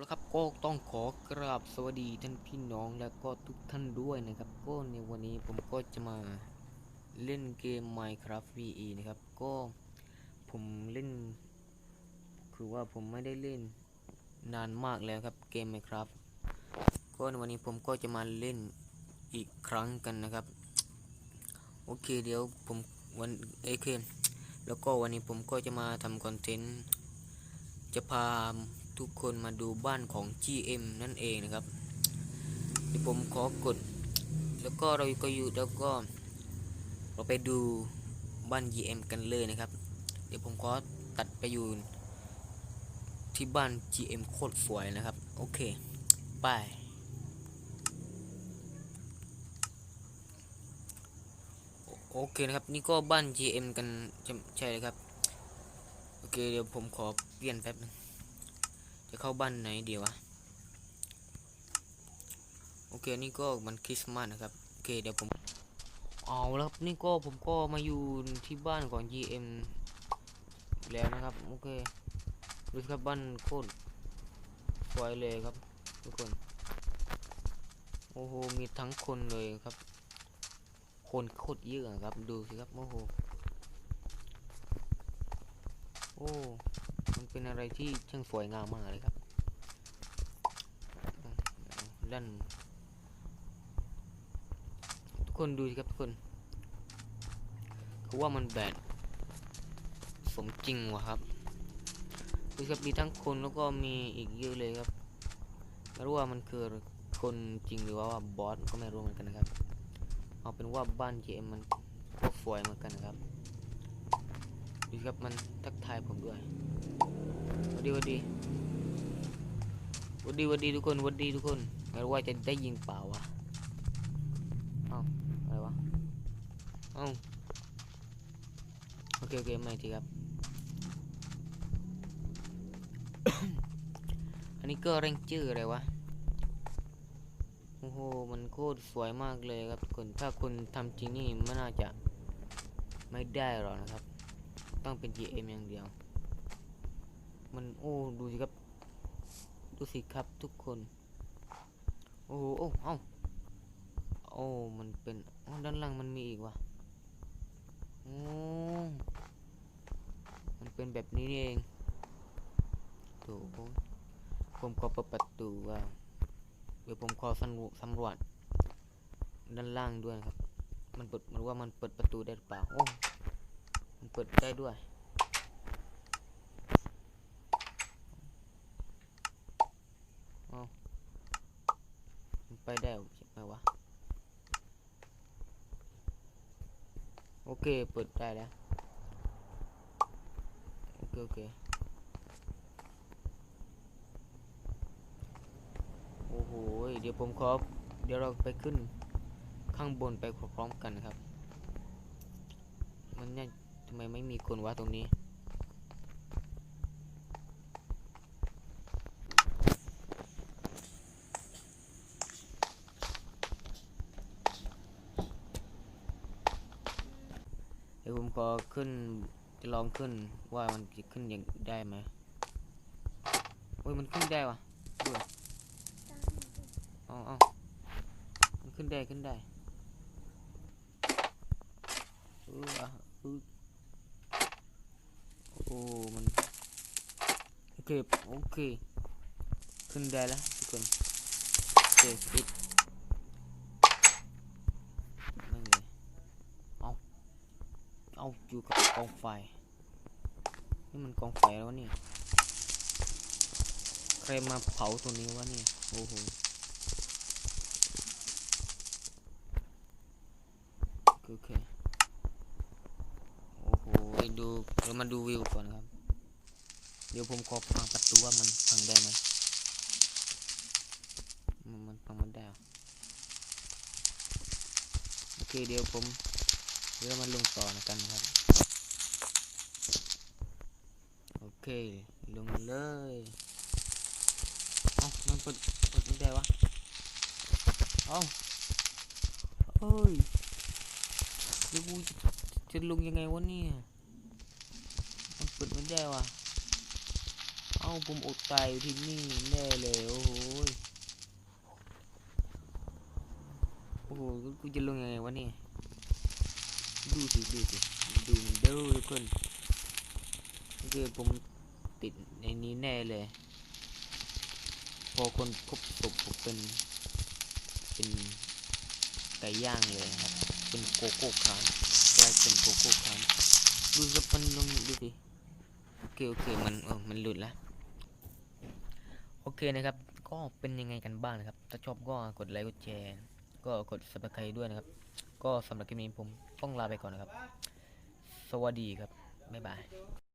แล้วครับก็ต้องขอกราบสวัสดีท่านพี่น้องแล้วก็ทุกท่านด้วยนะครับ ก็ในวันนี้ผมก็จะมาเล่นเกม Minecraft VE นะครับ ก็ผมเล่น คือว่าผมไม่ได้เล่นนานมากแล้วครับเกม Minecraft ก็ในวันนี้ผมก็จะมาเล่นอีกครั้งกันนะครับ โอเคเดี๋ยวผมวันเอเคแล้วก็วันนี้ผมก็จะมาทำคอนเทนต์จะพา ทุกคนมาดูบ้านของ GM นั่นเองนะครับเดี๋ยวผมขอกด แล้วก็เราก็อยู่แล้วก็ เราไปดูบ้าน GM กันเลยนะครับ เดี๋ยวผมขอตัดไปอยู่ที่บ้าน GM โคตรสวยนะครับ โอเค ไป โอเคนะครับ นี่ก็บ้าน GM กันใช่ใช่เลยครับ โอเค เดี๋ยวผมขอเปลี่ยนแป๊บนึง จะเข้าบ้านไหนดีวะ โอเค นี่ก็มันคริสต์มาสนะครับ โอเค เดี๋ยวผม เอาแล้วครับนี่ก็ผมก็มาอยู่ที่บ้านของ GM แล้วนะครับ โอเค ดูสิครับบ้านโคตรสวยเลยครับ ทุกคน โอ้โห มีทั้งคนเลยครับ คนโคตรเยอะครับ ดูสิครับ โอ้โห โอ้ เป็นอะไรที่ช่างสวยงามมากเลยครับด้านทุกคนดูสิครับทุกคนเขาว่ามันแบดสมจริงวะครับดูสิครับมีทั้งคนแล้วก็มีอีกเยอะเลยครับไม่รู้ว่ามันคือคนจริงหรือว่าบอสก็ไม่รู้เหมือนกันนะครับ เอาเป็นว่าบ้าน GM มันก็สวยเหมือนกันนะครับดูสิครับมันทักทายผมด้วย วัดดีวัดดีวัดดีวัดดีทุกคนวัดดีทุกคนไม่รู้ว่าจะได้ยิงเปล่าวะเอ้าอะไรวะเอ้าโอเคโอเคไม่ทีครับ อันนี้ก็เร่งชื่ออะไรวะโอ้โห มันโคตรสวยมากเลยครับทุกคน ถ้าคุณทำจริงนี่ไม่น่าจะไม่ได้หรอกนะครับ ต้องเป็น GM อย่างเดียว มันโอ้ดูสิครับ ดูสิครับทุกคน โอ้โหโอ้เอ้าโอ้มันเป็นด้านล่างมันมีอีกว่ะโอ้มันเป็นแบบนี้นี่เองโถผมขอเปิดประตูว่าเดี๋ยวผมขอสำรวจสำรวจด้านล่างด้วยครับ มันเปิดมันว่ามันเปิดประตูได้หรือเปล่าโอ้มันเปิดได้ด้วย ไปได้ไหมวะ โอเค เปิดได้แล้ว โอเค โอเค โอ้โห เดี๋ยวผมขอ เดี๋ยวเราไปขึ้นข้างบนไปพร้อมกันครับ มันเนี่ยทำไมไม่มีคนวะตรงนี้ ดี๋ยวผมขอขึ้นจะลองขึ้นว่ามันจะขึ้นย่างได้ไหมโอ้ยมันขึ้นได้วะดูเอาเอามันขึ้นได้ขึ้นได้เอออะเออโอ้มันโอเคโอเคขึ้นได้แล้วทุกคนโอเคปิดนั่นเลย เอาอยู่กับกองไฟ นี่มันกองไฟแล้ววะเนี่ยใครมาเผาตัวนี้วะเนี่ยโอ้โหโอเค โอ้โหดู เรามาดูวิวก่อนครับ เดี๋ยวผมขอพังประตูว่ามันพังได้ไหมมันมันพังมันได้โอเคเดี๋ยวผม เดี๋ยวมาลงต่อกันครับ โอเค ลงเลยเอ้ามันปิดปิดไม่ได้วะเอ้าเอ้ยเกูจะลงยังไงวะเนี่ยมันปิดไม่ได้วะเอ้าผมอดตายอยู่ที่นี่แน่เลยโอ้โหโอ้โหกูจะลงยังไงวะเนี่ย ดูสิดูสิดูมันเด้อทุกคนโอเคผมติดในนี้แน่เลย พอคนพบศพผมเป็น เป็นไก่ย่างเลยครับ เป็นโกโก้ครันกลายเป็นโกโก้ครันดูสปันลงดูสิโอเคโอเคมันเออมันหลุดแล้วโอเคนะครับ ก็เป็นยังไงกันบ้างนะครับ ถ้าชอบก็กดไลค์กดแชร์ ก็กด subscribe ด้วยนะครับ ก็สำหรับคลิปนี้ผมต้องลาไปก่อนนะครับ สวัสดีครับ บ๊ายบาย